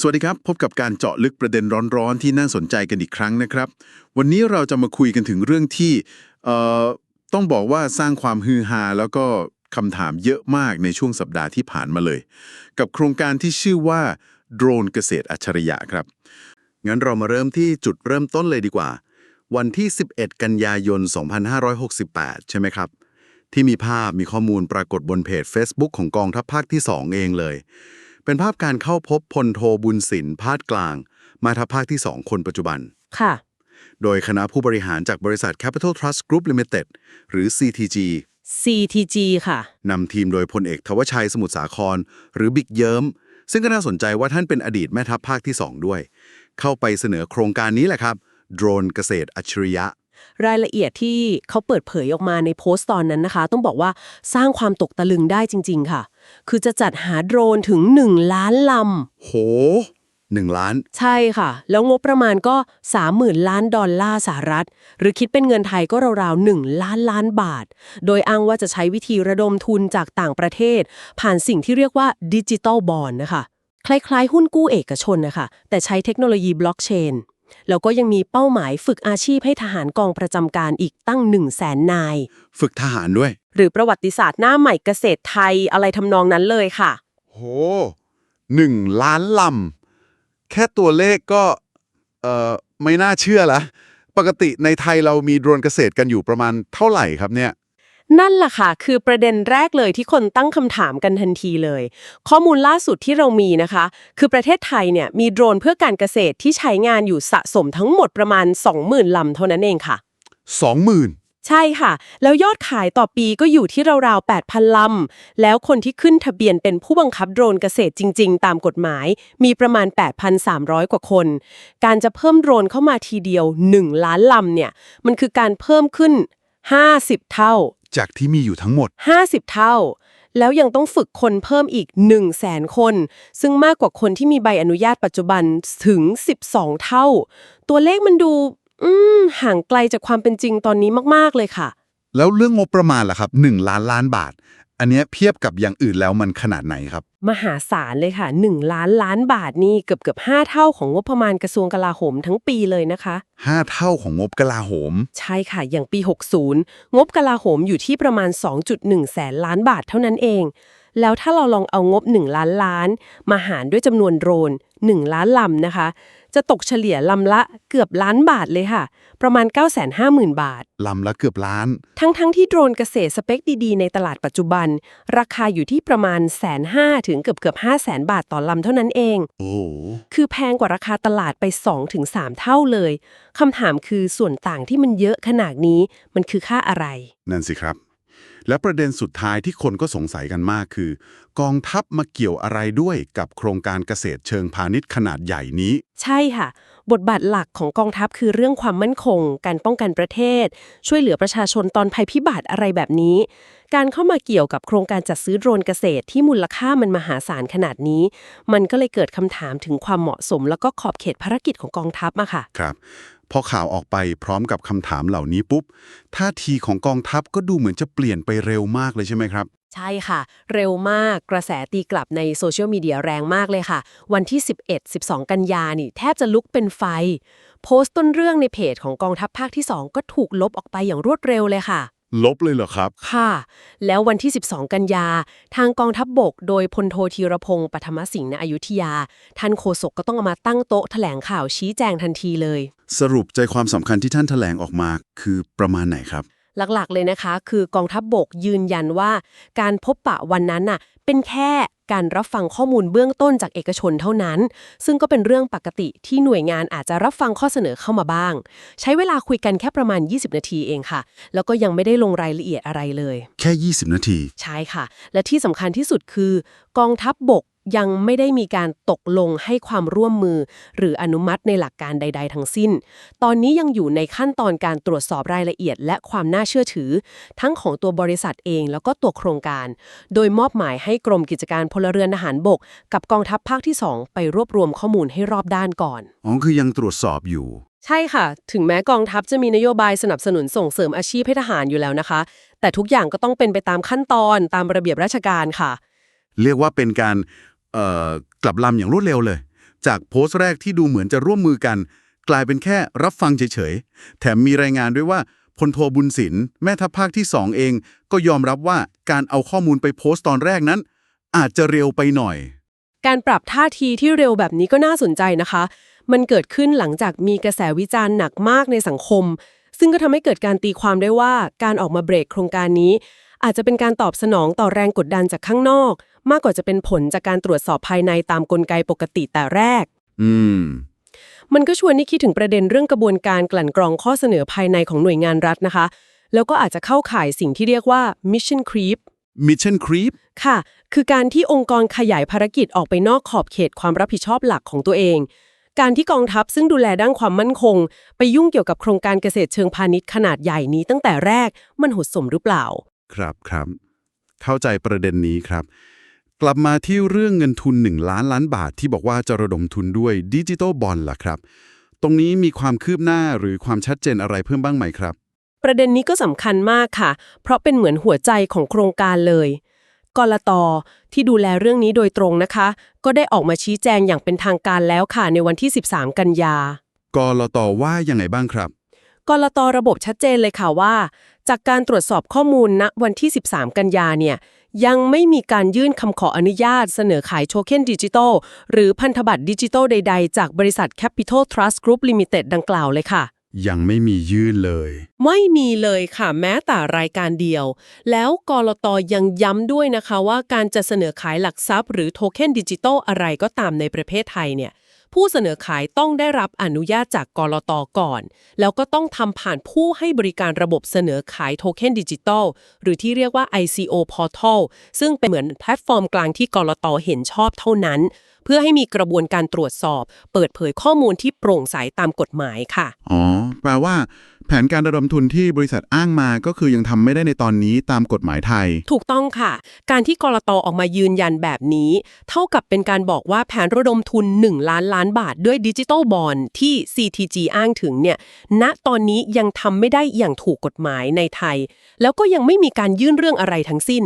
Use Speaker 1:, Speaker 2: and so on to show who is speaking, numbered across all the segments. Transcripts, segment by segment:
Speaker 1: สวัสดีครับ พบกับการเจาะลึกประเด็นร้อนๆ ที่น่าสนใจกันอีกครั้งนะครับ วันนี้เราจะมาคุยกันถึงเรื่องที่เอ่อต้องบอกว่าสร้างความฮือฮาแล้วก็คำถามเยอะมากในช่วงสัปดาห์ที่ผ่านมาเลย กับโครงการที่ชื่อว่าโดรนเกษตรอัจฉริยะครับ
Speaker 2: งั้นเรามาเริ่มที่จุดเริ่มต้นเลยดีกว่า วันที่ 11 กันยายน 2568 ใช่ไหมครับ ที่มีภาพมีข้อมูลปรากฏบนเพจ Facebook ของกองทัพภาคที่ 2 เองเลย เป็นภาพการเข้าพบพลโทบุญสินพาดกลาง มาทัพภาคที่ 2 คนปัจจุบัน
Speaker 3: ค่ะ
Speaker 2: โดยคณะผู้บริหารจากบริษัท Capital Trust Group Limited หรือ CTG
Speaker 3: CTG ค่ะ
Speaker 2: นำทีมโดยพลเอกทวชัยสมุทรสาคร หรือบิ๊กเยิมซึ่งก็น่าสนใจว่าท่านเป็นอดีตแม่ทัพภาคที่ 2 ด้วย เข้าไปเสนอโครงการนี้แหละครับ โดรนเกษตรอัจฉริยะ
Speaker 3: รายละเอียดที่เขาเปิดเผยออกมาในโพสต์ตอนนั้นนะคะ ต้องบอกว่าสร้างความตกตะลึงได้จริง ๆ ค่ะ คือจะจัดหาโดรนถึง 1 ล้านล
Speaker 2: โหหนึ่งล้านำ
Speaker 3: ใช่ค่ะ แล้วงบประมาณก็ 30,000 ล้านดอลลาร์สหรัฐ หรือคิดเป็นเงินไทยก็ราวๆ 1 ล้านล้านบาท โดยอ้างว่าจะใช้วิธีระดมทุนจากต่างประเทศ ผ่านสิ่งที่เรียกว่าดิจิตอลบอลนะคะ คล้ายๆ หุ้นกู้เอกชนนะคะ แต่ใช้เทคโนโลยีบล็อกเชน แล้วก็ยังมีเป้าหมายฝึกอาชีพให้ทหารกองประจำการอีกตั้ง 1 0 0 0 0แสนนาย
Speaker 2: ฝึกทหารด้วย
Speaker 3: หรือประวัติศาสตร์หน้าใหม่เกษตรไทยอะไรทำนองนั้นเลยค่ะ
Speaker 2: โหหนึ่งล้านลำ แค่ตัวเลขก็เอ่อไม่น่าเชื่อละปกติในไทยเรามีโดรนเกษตรกันอยู่ประมาณเท่าไหร่ครับเนี่ย
Speaker 3: นั่นแหละค่ะ คือประเด็นแรกเลยที่คนตั้งคำถามกันทันทีเลย ข้อมูลล่าสุดที่เรามีนะคะ คือประเทศไทยเนี่ยมีโดรนเพื่อการเกษตรที่ใช้งานอยู่สะสมทั้งหมดประมาณ 20,000ลำเท่านั้นเองค่ะ
Speaker 2: สองหมื่น
Speaker 3: ใช่ค่ะ แล้วยอดขายต่อปีก็อยู่ที่ราวๆ 8,000 ลำ แล้วคนที่ขึ้นทะเบียนเป็นผู้บังคับโดรนเกษตรจริง ๆ ตามกฎหมาย มีประมาณ 8,300 กว่าคน การจะเพิ่มโดรนเข้ามาทีเดียว 1 ล้านลำเนี่ย มันคือการเพิ่มขึ้น 50 เท่า
Speaker 2: จากที่มีอยู่ทั้งหมด
Speaker 3: 50 เท่า แล้วยังต้องฝึกคนเพิ่มอีก 1 0 0 0 0แสนคน ซึ่งมากกว่าคนที่มีใบอนุญาตปัจจุบันถึง 12 เท่า ตัวเลขมันดู อืม ห่างไกลจากความเป็นจริงตอนนี้มาก ๆ เลยค่ะ
Speaker 2: แล้วเรื่องงบประมาณล่ะครับ 1 ล้านล้านบาท อันเนี้ยเทียบกับอย่างอื่นแล้วมันขนาดไหนครับ
Speaker 3: มหาศาลเลยค่ะ 1 ล้านล้านบาทนี่เกือบเกือบ5เท่าของงบประมาณกระทรวงกลาโหมทั้งปีเลยนะคะ
Speaker 2: 5 เท่าของงบกลาโหม
Speaker 3: ใช่ค่ะ อย่างปี 60 งบกลาโหมอยู่ที่ประมาณ 2.1 แสนล้านบาทเท่านั้นเอง แล้วถ้าเราลองเอางบ 1 ล้านล้าน มาหารด้วยจำนวนโดรน 1 ล้านลำนะคะ จะตกเฉลี่ยลำละเกือบล้านบาทเลยค่ะ ประมาณ 950,000 บาท
Speaker 2: ลำละเกือบล้าน
Speaker 3: ทั้งๆทที่โดรนเกษตรสเปคดีๆ ในตลาดปัจจุบัน ราคาอยู่ที่ประมาณแสนห้าถึงเกือบเกือบห้าแสนบาทต่อลำเท่านั้นเอง
Speaker 2: โอ้โห
Speaker 3: คือแพงกว่าราคาตลาดไป 2-3 เท่าเลยคำถามคือส่วนต่างที่มันเยอะขนาดนี้มันคือค่าอะไร
Speaker 2: นั่นสิครับ และประเด็นสุดท้ายที่คนก็สงสัยกันมากคือ กองทัพมาเกี่ยวอะไรด้วยกับโครงการเกษตรเชิงพาณิชย์ขนาดใหญ่นี้
Speaker 3: ใช่ค่ะ บทบาทหลักของกองทัพคือเรื่องความมั่นคง การป้องกันประเทศ ช่วยเหลือประชาชนตอนภัยพิบัติอะไรแบบนี้ การเข้ามาเกี่ยวกับโครงการจัดซื้อโดรนเกษตรที่มูลค่ามันมหาศาลขนาดนี้ มันก็เลยเกิดคำถามถึงความเหมาะสม แล้วก็ขอบเขตภารกิจของกองทัพอะค่ะ
Speaker 2: ครับ พอข่าวออกไปพร้อมกับคำถามเหล่านี้ปุ๊บท่าทีของกองทัพก็ดูเหมือนจะเปลี่ยนไปเร็วมากเลยใช่ไหมครับ
Speaker 3: ใช่ค่ะ เร็วมากกระแสตีกลับในโซเชียลมีเดียแรงมากเลยค่ะ วันที่ 11 12 กันยานี่ แทบจะลุกเป็นไฟ โพสต์ต้นเรื่องในเพจของกองทัพภาคที่ 2 ก็ถูกลบออกไปอย่างรวดเร็วเลยค่ะ
Speaker 2: ลบเลยเหรอครับ
Speaker 3: ค่ะ แล้ววันที่ 12 กันยา ทางกองทัพบบก โดยพลโทธีรพงศ์ปฐมสิงห์ณอยุธยา ท่านโฆษกก็ต้องเอามาตั้งโต๊ะแถลงข่าวชี้แจงทันทีเลย
Speaker 2: สรุปใจความสำคัญที่ท่านแถลงออกมาคือประมาณไหนครับ
Speaker 3: หลักๆเลยนะคะ คือกองทัพบบกยืนยันว่า การพบปะวันนั้นน่ะ เป็นแค่ การรับฟังข้อมูลเบื้องต้นจากเอกชนเท่านั้น ซึ่งก็เป็นเรื่องปกติที่หน่วยงานอาจจะรับฟังข้อเสนอเข้ามาบ้าง ใช้เวลาคุยกันแค่ประมาณ 20 นาทีเองค่ะ แล้วก็ยังไม่ได้ลงรายละเอียดอะไรเลย
Speaker 2: แค่ 20 นาที
Speaker 3: ใช่ค่ะ และที่สำคัญที่สุดคือกองทัพบบก ยังไม่ได้มีการตกลงให้ความร่วมมือ หรืออนุมัติในหลักการใด ๆ ทั้งสิ้น ตอนนี้ยังอยู่ในขั้นตอนการตรวจสอบรายละเอียด และความน่าเชื่อถือ ทั้งของตัวบริษัทเองแล้วก็ตัวโครงการ โดยมอบหมายให้กรมกิจการพลเรือนทหารบก กับกองทัพภาคที่ 2 ไปรวบรวมข้อมูลให้รอบด้านก่อน
Speaker 2: อ๋อคือยังตรวจสอบอยู่
Speaker 3: ใช่ค่ะ ถึงแม้กองทัพจะมีนโยบายสนับสนุนส่งเสริมอาชีพให้ทหารอยู่แล้วนะคะ แต่ทุกอย่างก็ต้องเป็นไปตามขั้นตอนตามระเบียบราชการค่ะ
Speaker 2: เรียกว่าเป็นการเอ่อ กลับลำอย่างรวดเร็วเลย จากโพสต์แรกที่ดูเหมือนจะร่วมมือกัน กลายเป็นแค่รับฟังเฉยๆ แถมมีรายงานด้วยว่าพลโทบุญสินแม่ทัพภาคที่2เอง ก็ยอมรับว่าการเอาข้อมูลไปโพสต์ตอนแรกนั้น อาจจะเร็วไปหน่อย
Speaker 3: การปรับท่าทีที่เร็วแบบนี้ก็น่าสนใจนะคะ มันเกิดขึ้นหลังจากมีกระแสวิจารณ์หนักมากในสังคม ซึ่งก็ทำให้เกิดการตีความได้ว่าการออกมาเบรกโครงการนี้ อาจจะเป็นการตอบสนองต่อแรงกดดันจากข้างนอก มากกว่าจะเป็นผลจากการตรวจสอบภายในตามกลไกปกติแต่แรก
Speaker 2: อืม
Speaker 3: มันก็ชวนให้คิดถึงประเด็นเรื่องกระบวนการกลั่นกรองข้อเสนอภายในของหน่วยงานรัฐนะคะ แล้วก็อาจจะเข้าข่ายสิ่งที่เรียกว่า mission creep
Speaker 2: Mission Creep
Speaker 3: ค่ะ คือการที่องค์กรขยายภารกิจออกไปนอกขอบเขตความรับผิดชอบหลักของตัวเองการที่กองทัพซึ่งดูแลด้านความมั่นคง ไปยุ่งเกี่ยวกับโครงการเกษตรเชิงพาณิชย์ขนาดใหญ่นี้ตั้งแต่แรกมันหดสมหรือเปล่า
Speaker 2: ครับครับ เข้าใจประเด็นนี้ครับ กลับมาที่เรื่องเงินทุน 1 ล้านล้านบาทที่บอกว่าจะระดมทุนด้วยดิจิ t a ลบอลล่ะครับ ตรงนี้มีความคืบหน้าหรือความชัดเจนอะไรเพิ่มบ้างไหมครับ
Speaker 3: ประเด็นนี้ก็สำคัญมากค่ะ เพราะเป็นเหมือนหัวใจของโครงการเลยกลตที่ดูแลเรื่องนี้โดยตรงนะคะ ก็ได้ออกมาชี้แจงอย่างเป็นทางการแล้วค่ะในวันที่ 13 กันยา
Speaker 2: กลตว่ายังไงบ้างครับ
Speaker 3: กลตระบบชัดเจนเลยค่ะว่า จากการตรวจสอบข้อมูลณวันที่ 13 กันยาเนี่ยยังไม่มีการยื่นคำขออนุญาตเสนอขายโทเค็นดิจิทัลหรือพันธบัตรดิจิทัลใด ๆ จากบริษัท Capital Trust Group Limited ดังกล่าวเลยค่ะ
Speaker 2: ยังไม่มียื่นเลย
Speaker 3: ไม่มีเลยค่ะแม้แต่รายการเดียว แล้วกรตยังย้ำด้วยนะคะว่าการจะเสนอขายหลักทรัพย์หรือโทเค็นดิจิตอลอะไรก็ตามในประเทศไทยเนี่ย ผู้เสนอขายต้องได้รับอนุญาตจากกรตก่อน แล้วก็ต้องทำผ่านผู้ให้บริการระบบเสนอขายโทเค็นดิจิตอลหรือที่เรียกว่า ICO Portal ซึ่งเป็นเหมือนแพลตฟอร์มกลางที่กรตเห็นชอบเท่านั้น เพื่อให้มีกระบวนการตรวจสอบ เปิดเผยข้อมูลที่โปร่งใสตามกฎหมายค่ะ
Speaker 1: อ๋อแปลว่า แผนการระดมทุนที่บริษัทอ้างมาก็คือยังทำไม่ได้ในตอนนี้ตามกฎหมายไทย
Speaker 3: ถูกต้องค่ะ การที่กรตออกมายืนยันแบบนี้ เท่ากับเป็นการบอกว่าแผนระดมทุน 1 ล้านล้านบาทด้วยดิจิ t a ลบอลที่ CTG อ้างถึงเนี่ยณตอนนี้ยังทำไม่ได้อย่างถูกกฎหมายในไทย แล้วก็ยังไม่มีการยื่นเรื่องอะไรทั้งสิ้น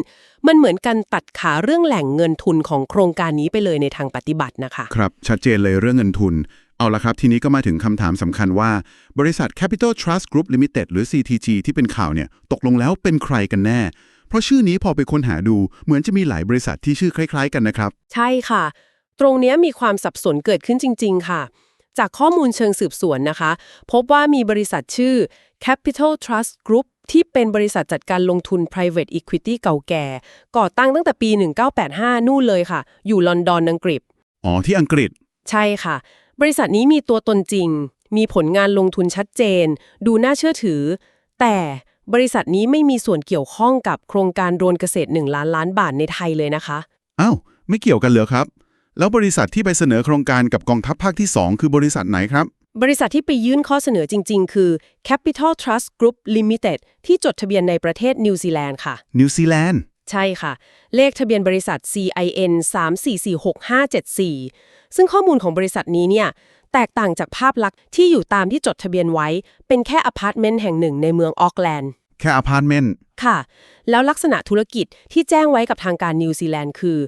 Speaker 3: มันเหมือนกันตัดขาเรื่องแหล่งเงินทุนของโครงการนี้ไปเลยในทางปฏิบัตินะคะ
Speaker 1: ครับ ชัดเจนเลยเรื่องเงินทุน เอาละครับ ทีนี้ก็มาถึงคำถามสำคัญว่า บริษัท Capital Trust Group Limited หรือ CTG ที่เป็นข่าวเนี่ย ตกลงแล้วเป็นใครกันแน่ เพราะชื่อนี้พอไปค้นหาดู เหมือนจะมีหลายบริษัทที่ชื่อคล้าย ๆ กันนะครับ
Speaker 3: ใช่ค่ะ ตรงเนี้ยมีความสับสนเกิดขึ้นจริง ๆ ค่ะ จากข้อมูลเชิงสืบสวนนะคะ พบว่ามีบริษัทชื่อ Capital Trust Group ที่เป็นบริษัทจัดการลงทุน private equity เก่าแก่ ก่อตั้งตั้งแต่ปี 1985 นู่นเลยค่ะ อยู่ลอนดอนอังกฤษ
Speaker 1: อ๋อ ที่อังกฤษ
Speaker 3: ใช่ค่ะ บริษัทนี้มีตัวตนจริง มีผลงานลงทุนชัดเจน ดูน่าเชื่อถือ แต่บริษัทนี้ไม่มีส่วนเกี่ยวข้องกับโครงการโดรนเกษตร 1 ล้านล้านบาทในไทยเลยนะคะ
Speaker 1: อ้าวไม่เกี่ยวกันเหรอครับ แล้วบริษัทที่ไปเสนอโครงการกับกองทัพภาคที่ 2 คือบริษัทไหนครับ
Speaker 3: บริษัทที่ไปยื่นข้อเสนอจริง ๆ คือ Capital Trust Group Limited ที่จดทะเบียนในประเทศนิวซีแลนด์ค่ะ
Speaker 1: นิวซีแลนด์
Speaker 3: ใช่ค่ะ เลขทะเบียนบริษัท CIN 3446574 ซึ่งข้อมูลของบริษัทนี้เนี่ย แตกต่างจากภาพลักษณ์ที่อยู่ตามที่จดทะเบียนไว้ เป็นแค่อพาร์ตเมนต์แห่งหนึ่งในเมืองออกแลนด์
Speaker 1: แค่อพาร์ตเมนต์
Speaker 3: ค่ะ แล้วลักษณะธุรกิจที่แจ้งไว้กับทางการนิวซีแลนด์คือ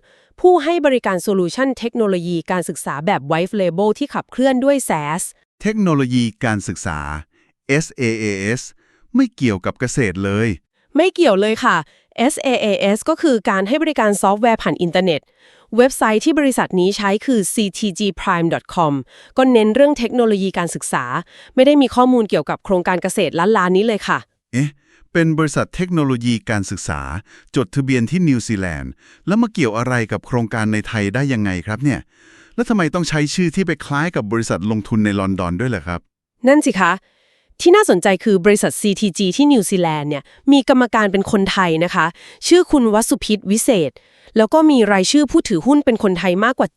Speaker 3: ผู้ให้บริการโซลูชันเทคโนโลยีการศึกษาแบบ White Label ที่ขับเคลื่อนด้วย SaaS
Speaker 1: เทคโนโลยีการศึกษา SaaS ไม่เกี่ยวกับเกษตรเลย
Speaker 3: ไม่เกี่ยวเลยค่ะ SaaS ก็คือการให้บริการซอฟต์แวร์ผ่านอินเทอร์เน็ต เว็บไซต์ที่บริษัทนี้ใช้คือ ctgprime.com ก็เน้นเรื่องเทคโนโลยีการศึกษา ไม่ได้มีข้อมูลเกี่ยวกับโครงการเกษตรล้านล้านนี้เลยค่ะ
Speaker 1: เอ๊ะ เป็นบริษัทเทคโนโลยีการศึกษา จดทะเบียนที่นิวซีแลนด์ แล้วมาเกี่ยวอะไรกับโครงการในไทยได้ยังไงครับเนี่ย แล้วทำไมต้องใช้ชื่อที่ไปคล้ายกับบริษัทลงทุนในลอนดอนด้วยล่ะครับ
Speaker 3: นั่นสิคะ ที่น่าสนใจคือบริษัท CTG ที่นิวซีแลนด์เนี่ยมีกรรมการเป็นคนไทยนะคะ ชื่อคุณวสุพิษวิเศษ แล้วก็มีรายชื่อผู้ถือหุ้นเป็นคนไทยมากกว่า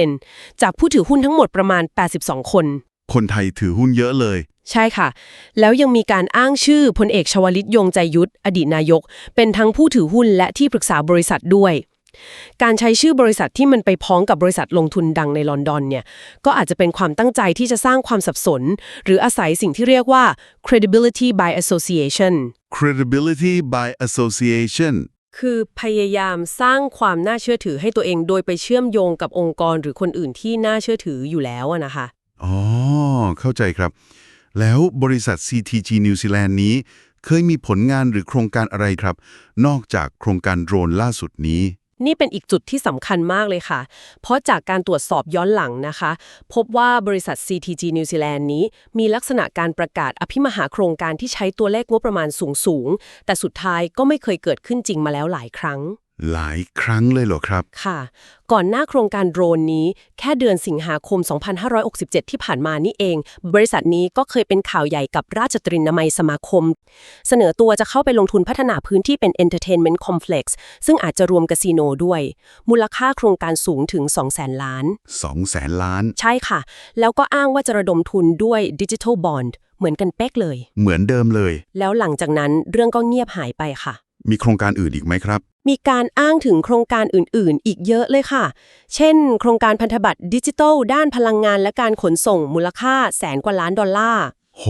Speaker 3: 70%จากผู้ถือหุ้นทั้งหมดประมาณ 82 คน
Speaker 1: คนไทยถือหุ้นเยอะเลย
Speaker 3: ใช่ค่ะ แล้วยังมีการอ้างชื่อพลเอกชวลิตยงใจยุทธอดีตนายก เป็นทั้งผู้ถือหุ้นและที่ปรึกษาบริษัทด้วย การใช้ชื่อบริษัทที่มันไปพ้องกับบริษัทลงทุนดังในลอนดอนเนี่ยก็อาจจะเป็นความตั้งใจที่จะสร้างความสับสน หรืออาศัยสิ่งที่เรียกว่า credibility by association
Speaker 1: credibility by association
Speaker 3: คือพยายามสร้างความน่าเชื่อถือให้ตัวเองโดยไปเชื่อมโยงกับองค์กรหรือคนอื่นที่น่าเชื่อถืออยู่แล้วอะนะคะ
Speaker 2: อ๋อเข้าใจครับ แล้วบริษัท CTG New Zealand นี้ เคยมีผลงานหรือโครงการอะไรครับ นอกจากโครงการโดรนล่าสุดนี้
Speaker 3: นี่เป็นอีกจุดที่สำคัญมากเลยค่ะ เพราะจากการตรวจสอบย้อนหลังนะคะ พบว่าบริษัท CTG New Zealand นี้ มีลักษณะการประกาศอภิมหาโครงการที่ใช้ตัวเลขงบประมาณสูง ๆ แต่สุดท้ายก็ไม่เคยเกิดขึ้นจริงมาแล้วหลายครั้ง
Speaker 2: หลายครั้งเลยเหรอครับ
Speaker 3: ค่ะ ก่อนหน้าโครงการโดรนนี้แค่เดือนสิงหาคม 2567 ที่ผ่านมานี่เอง บริษัทนี้ก็เคยเป็นข่าวใหญ่กับราชตรินนามัยสมาคม เสนอตัวจะเข้าไปลงทุนพัฒนาพื้นที่เป็น Entertainment Complex ซึ่งอาจจะรวมคาสิโนด้วย มูลค่าโครงการสูงถึง 200,000 ล้าน
Speaker 2: 2แสนล้าน
Speaker 3: ใช่ค่ะ แล้วก็อ้างว่าจะระดมทุนด้วย Digital Bond เหมือนกันเป๊กเลย
Speaker 2: เหมือนเดิมเลย
Speaker 3: แล้วหลังจากนั้นเรื่องก็เงียบหายไปค่ะ
Speaker 2: มีโครงการอื่นอีกไหมครับ
Speaker 3: มีการอ้างถึงโครงการอื่นๆ อีกเยอะเลยค่ะ เช่น โครงการพันธบัตรดิจิทัล ด้านพลังงานและการขนส่งมูลค่าแสนกว่าล้านดอลลาร์
Speaker 2: โห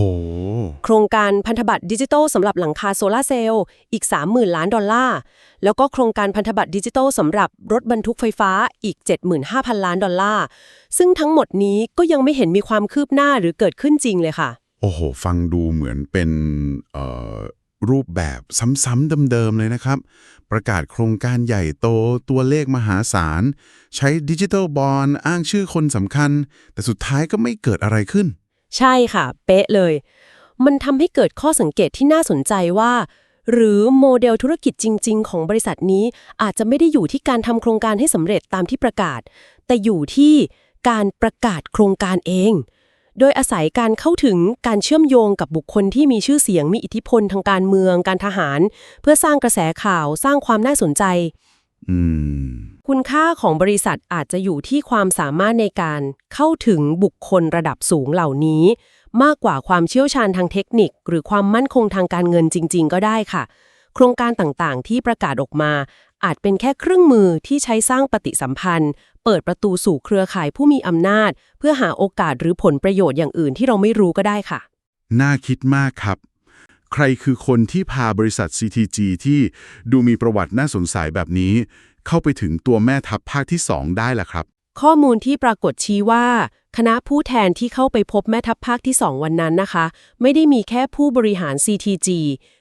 Speaker 3: โครงการพันธบัตรดิจิทัลสำหรับหลังคาโซลาร์เซลล์อีก 30,000 ล้านดอลลาร์ แล้วก็โครงการพันธบัตรดิจิทัลสำหรับรถบรรทุกไฟฟ้าอีก 75,000 ล้านดอลลาร์ ซึ่งทั้งหมดนี้ก็ยังไม่เห็นมีความคืบหน้าหรือเกิดขึ้นจริงเลยค่ะ
Speaker 2: โอ้โห ฟังดูเหมือนเป็นเอ่อ รูปแบบซ้ำๆเดิมๆเลยนะครับ ประกาศโครงการใหญ่โตตัวเลขมหาศาล ใช้ดิจิทัลบอลอ้างชื่อคนสำคัญ แต่สุดท้ายก็ไม่เกิดอะไรขึ้น
Speaker 3: ใช่ค่ะ เป๊ะเลย มันทำให้เกิดข้อสังเกตที่น่าสนใจว่า หรือโมเดลธุรกิจจริง ๆ ของบริษัทนี้อาจจะไม่ได้อยู่ที่การทำโครงการให้สำเร็จตามที่ประกาศ แต่อยู่ที่การประกาศโครงการเอง โดยอาศัยการเข้าถึงการเชื่อมโยงกับบุคคลที่มีชื่อเสียงมีอิทธิพลทางการเมืองการทหาร เพื่อสร้างกระแสข่าวสร้างความน่าสนใจ คุณค่าของบริษัทอาจจะอยู่ที่ความสามารถในการเข้าถึงบุคคลระดับสูงเหล่านี้ มากกว่าความเชี่ยวชาญทางเทคนิค หรือความมั่นคงทางการเงินจริง ๆ ก็ได้ค่ะ โครงการต่างๆ ที่ประกาศออกมา อาจเป็นแค่เครื่องมือที่ใช้สร้างปฏิสัมพันธ์ เปิดประตูสู่เครือข่ายผู้มีอำนาจ เพื่อหาโอกาสหรือผลประโยชน์อย่างอื่นที่เราไม่รู้ก็ได้ค่ะ
Speaker 2: น่าคิดมากครับ ใครคือคนที่พาบริษัท CTG ที่ดูมีประวัติน่าสงสัยแบบนี้ เข้าไปถึงตัวแม่ทัพภาคที่ 2 ได้ล่ะครับ
Speaker 3: ข้อมูลที่ปรากฏชี้ว่าคณะผู้แทนที่เข้าไปพบแม่ทัพภาคที่ 2 วันนั้นนะคะ ไม่ได้มีแค่ผู้บริหาร CTG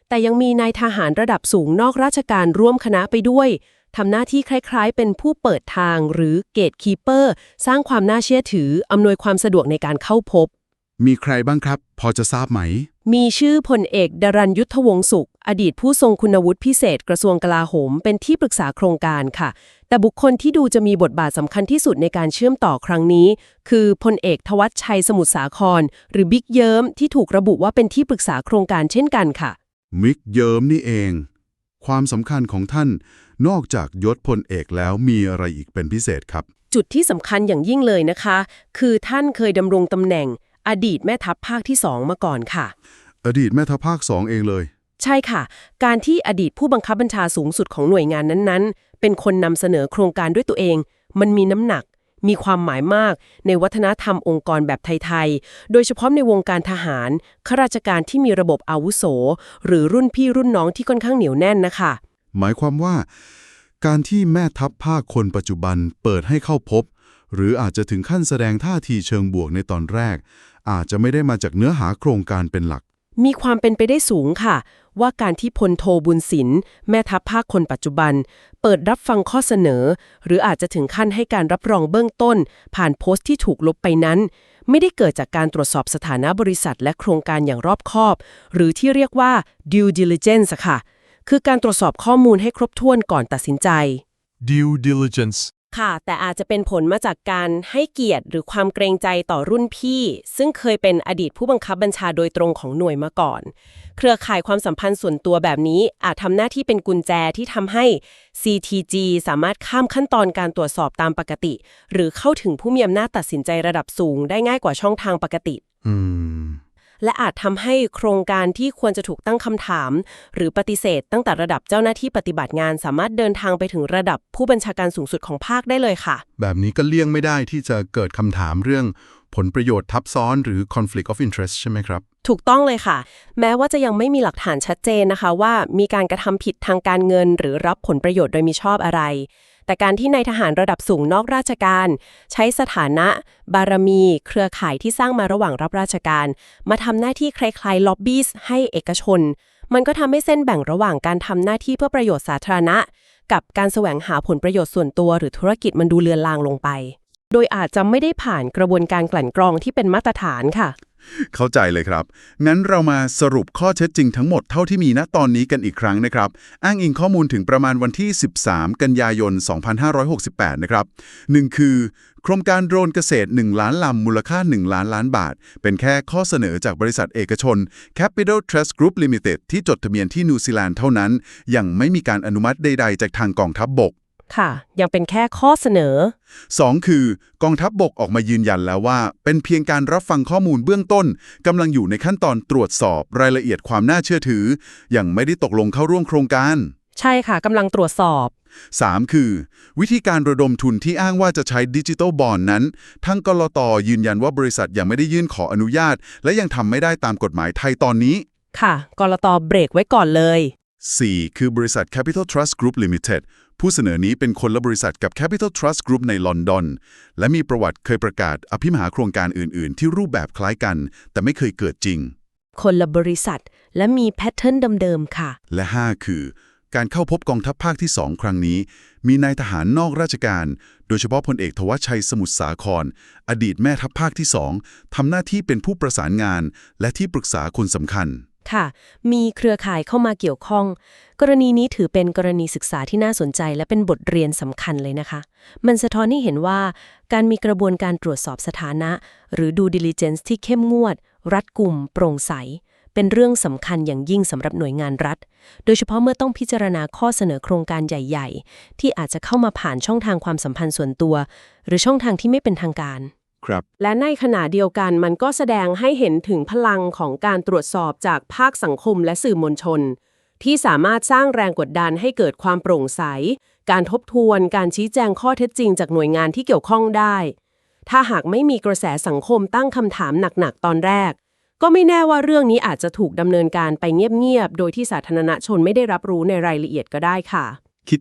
Speaker 3: แต่ยังมีนายทหารระดับสูงนอกราชการร่วมคณะไปด้วยทำหน้าที่คล้ายๆ เป็นผู้เปิดทางหรือเกตคีเปอร์สร้างความน่าเชื่อถือ อำนวยความสะดวกในการเข้าพบ
Speaker 2: มีใครบ้างครับ พอจะทราบไหม
Speaker 3: มีชื่อพลเอก ดรัญยุทธวงศ์สุข อดีตผู้ทรงคุณวุฒิพิเศษกระทรวงกลาโหม เป็นที่ปรึกษาโครงการค่ะ แต่บุคคลที่ดูจะมีบทบาทสำคัญที่สุดในการเชื่อมต่อครั้งนี้ คือพลเอกทวัชชัยสมุทรสาคร หรือบิ๊กเยิมที่ถูกระบุว่าเป็นที่ปรึกษาโครงการเช่นกันค่ะ
Speaker 2: มิกเยิมนี่เอง ความสำคัญของท่านนอกจากยศพลเอกแล้วมีอะไรอีกเป็นพิเศษครับ
Speaker 3: จุดที่สำคัญอย่างยิ่งเลยนะคะ คือท่านเคยดำรงตำแหน่ง อดีตแม่ทัพภาคที่สองมาก่อนค่ะ
Speaker 2: อดีตแม่ทัพภาคสองเองเลย
Speaker 3: ใช่ค่ะ การที่อดีตผู้บังคับบัญชาสูงสุดของหน่วยงานนั้นๆ เป็นคนนำเสนอโครงการด้วยตัวเอง มันมีน้ำหนัก มีความหมายมากในวัฒนธรรมองค์กรแบบไทย ๆ โดยเฉพาะในวงการทหารข้าราชการที่มีระบบอาวุโส หรือรุ่นพี่รุ่นน้องที่ค่อนข้างเหนียวแน่นนะคะ
Speaker 2: หมายความว่า การที่แม่ทัพภาคคนปัจจุบันเปิดให้เข้าพบ หรืออาจจะถึงขั้นแสดงท่าทีเชิงบวกในตอนแรก อาจจะไม่ได้มาจากเนื้อหาโครงการเป็นหลัก
Speaker 3: มีความเป็นไปได้สูงค่ะ ว่าการที่พลโทบุญศิลป์แม่ทัพภาคคนปัจจุบัน เปิดรับฟังข้อเสนอ หรืออาจจะถึงขั้นให้การรับรองเบื้องต้น ผ่านโพสต์ที่ถูกลบไปนั้น ไม่ได้เกิดจากการตรวจสอบสถานะบริษัท และโครงการอย่างรอบคอบ หรือที่เรียกว่า due diligence ค่ะ คือการตรวจสอบข้อมูลให้ครบถ้วนก่อนตัดสินใจ
Speaker 4: due diligence
Speaker 3: ค่ะ แต่อาจจะเป็นผลมาจากการให้เกียรติหรือความเกรงใจต่อรุ่นพี่ ซึ่งเคยเป็นอดีตผู้บังคับบัญชาโดยตรงของหน่วยมาก่อน เครือข่ายความสัมพันธ์ส่วนตัวแบบนี้อาจทำหน้าที่เป็นกุญแจที่ทำให้ CTG สามารถข้ามขั้นตอนการตรวจสอบตามปกติ หรือเข้าถึงผู้มีอำนาจตัดสินใจระดับสูงได้ง่ายกว่าช่องทางปกติ
Speaker 2: อืม
Speaker 3: และอาจทำให้โครงการที่ควรจะถูกตั้งคำถาม หรือปฏิเสธ ตั้งแต่ระดับเจ้าหน้าที่ปฏิบัติงาน สามารถเดินทางไปถึงระดับผู้บัญชาการสูงสุดของภาคได้เลยค่ะ
Speaker 5: แบบนี้ก็เลี่ยงไม่ได้ที่จะเกิดคำถามเรื่องผลประโยชน์ทับซ้อนหรือ conflict of interest ใช่ไหมครับ
Speaker 3: ถูกต้องเลยค่ะ แม้ว่าจะยังไม่มีหลักฐานชัดเจนนะคะ ว่ามีการกระทำผิดทางการเงิน หรือรับผลประโยชน์โดยมิชอบอะไร แต่การที่นายทหารระดับสูงนอกราชการ ใช้สถานะ บารมี เครือข่ายที่สร้างมาระหว่างรับราชการ มาทำหน้าที่คล้ายๆล็อบบี้ให้เอกชน มันก็ทำให้เส้นแบ่งระหว่างการทำหน้าที่เพื่อประโยชน์สาธารณะ กับการแสวงหาผลประโยชน์ส่วนตัวหรือธุรกิจมันดูเลือนลางลงไป โดยอาจจะไม่ได้ผ่านกระบวนการกลั่นกรองที่เป็นมาตรฐานค่ะ
Speaker 2: เข้าใจเลยครับ งั้นเรามาสรุปข้อเท็จจริงทั้งหมดเท่าที่มีณตอนนี้กันอีกครั้งนะครับ อ้างอิงข้อมูลถึงประมาณวันที่ 13 กันยายน 2568 นะครับ1คือ โครงการโดรนเกษตร 1 ล้านลำมูลค่า 1 ล้านล้านบาท เป็นแค่ข้อเสนอจากบริษัทเอกชน Capital Trust Group Limited ที่จดทะเบียนที่นิวซีแลนด์เท่านั้น ยังไม่มีการอนุมัติใด ๆ จากทางกองทัพบบก
Speaker 3: ค่ะ ยังเป็นแค่ข้อเสนอ
Speaker 2: 2 คือกองทัพบบกออกมายืนยันแล้วว่า เป็นเพียงการรับฟังข้อมูลเบื้องต้นกำลังอยู่ในขั้นตอนตรวจสอบรายละเอียดความน่าเชื่อถือ ยังไม่ได้ตกลงเข้าร่วมโครงการ
Speaker 3: ใช่ค่ะกำลังตรวจสอบ
Speaker 2: 3 คือ วิธีการระดมทุนที่อ้างว่าจะใช้ดิจิ t a ลบอลนั้น ทั้งกลตยืนยันว่าบริษัทยังไม่ได้ยื่นขออนุญาต และยังทำไม่ได้ตามกฎหมายไทยตอนนี้
Speaker 3: ค่ะกรตเบรกไว้ก่อนเลย
Speaker 2: 4 คือบริษัท Capital Trust Group Limited ผู้เสนอนี้เป็นคนละบริษัทกับ Capital Trust Group ในลอนดอน และมีประวัติเคยประกาศอภิมหาโครงการอื่น ๆ ที่รูปแบบคล้ายกัน แต่ไม่เคยเกิดจริง
Speaker 3: คนละบริษัท และมีแพทเทิร์นเดิมๆค่ะ
Speaker 2: และ 5 คือ การเข้าพบกองทัพภาคที่ 2 ครั้งนี้ มีนายทหารนอกราชการ โดยเฉพาะพลเอกทวัชชัยสมุทรสาคร อดีตแม่ทัพภาคที่ 2ทำหน้าที่เป็นผู้ประสานงาน และที่ปรึกษาคนสำคัญ
Speaker 3: ค่ะ มีเครือข่ายเข้ามาเกี่ยวข้อง กรณีนี้ถือเป็นกรณีศึกษาที่น่าสนใจ และเป็นบทเรียนสำคัญเลยนะคะ มันสะท้อนให้เห็นว่า การมีกระบวนการตรวจสอบสถานะ หรือ due diligence ที่เข้มงวด รัดกุมโปร่งใส เป็นเรื่องสำคัญอย่างยิ่งสำหรับหน่วยงานรัฐ โดยเฉพาะเมื่อต้องพิจารณาข้อเสนอโครงการใหญ่ ๆ ที่อาจจะเข้ามาผ่านช่องทางความสัมพันธ์ส่วนตัว หรือช่องทางที่ไม่เป็นทางการ
Speaker 2: ครับ
Speaker 3: และในขณะเดียวกันมันก็แสดงให้เห็นถึงพลังของการตรวจสอบจากภาคสังคมและสื่อมวลชน ที่สามารถสร้างแรงกดดันให้เกิดความโปร่งใส การทบทวน การชี้แจงข้อเท็จจริงจากหน่วยงานที่เกี่ยวข้องได้ ถ้าหากไม่มีกระแสสังคมตั้งคำถามหนักๆตอนแรก ก็ไม่แน่ว่าเรื่องนี้อาจจะถูกดำเนินการไปเงียบๆ โดยที่สาธารณชนไม่ได้รับรู้ในรายละเอียดก็ได้ค่ะ
Speaker 2: คิด